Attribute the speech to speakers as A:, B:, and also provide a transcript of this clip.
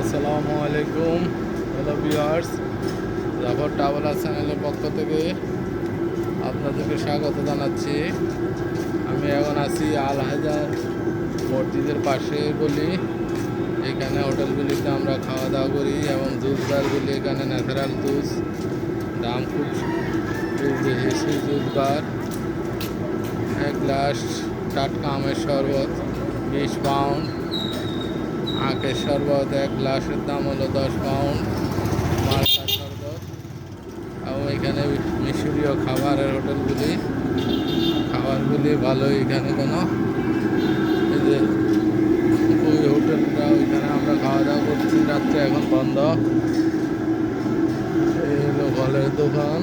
A: আসসালামু আলাইকুম। Hello viewers Zafar traveller চ্যানেলের পক্ষ থেকে আপনাদেরকে স্বাগত জানাচ্ছি। আমি এখন আছি আল হাজার মসজিদের পাশে বলি। এখানে হোটেলগুলিতে আমরা খাওয়া দাওয়া করি এবং জুস বারগুলি এখানে ন্যাচারাল জুস, দাম খুব বেশি জুস বার। এক গ্লাস টাটকা আমের শরবত, বিশ পাউন্ড আখের শরবত এক গ্লাসের দাম হলো দশ পাউন্ড, মালটা শরবত। এবং এখানে মিশরীয় খাবারের হোটেলগুলি। খাবারগুলি ভালো এখানে কোনো। ওই হোটেলটা, ওইখানে আমরা খাওয়া দাওয়া করছি। রাত্রে এখন বন্ধ। এই হলো ফলের দোকান।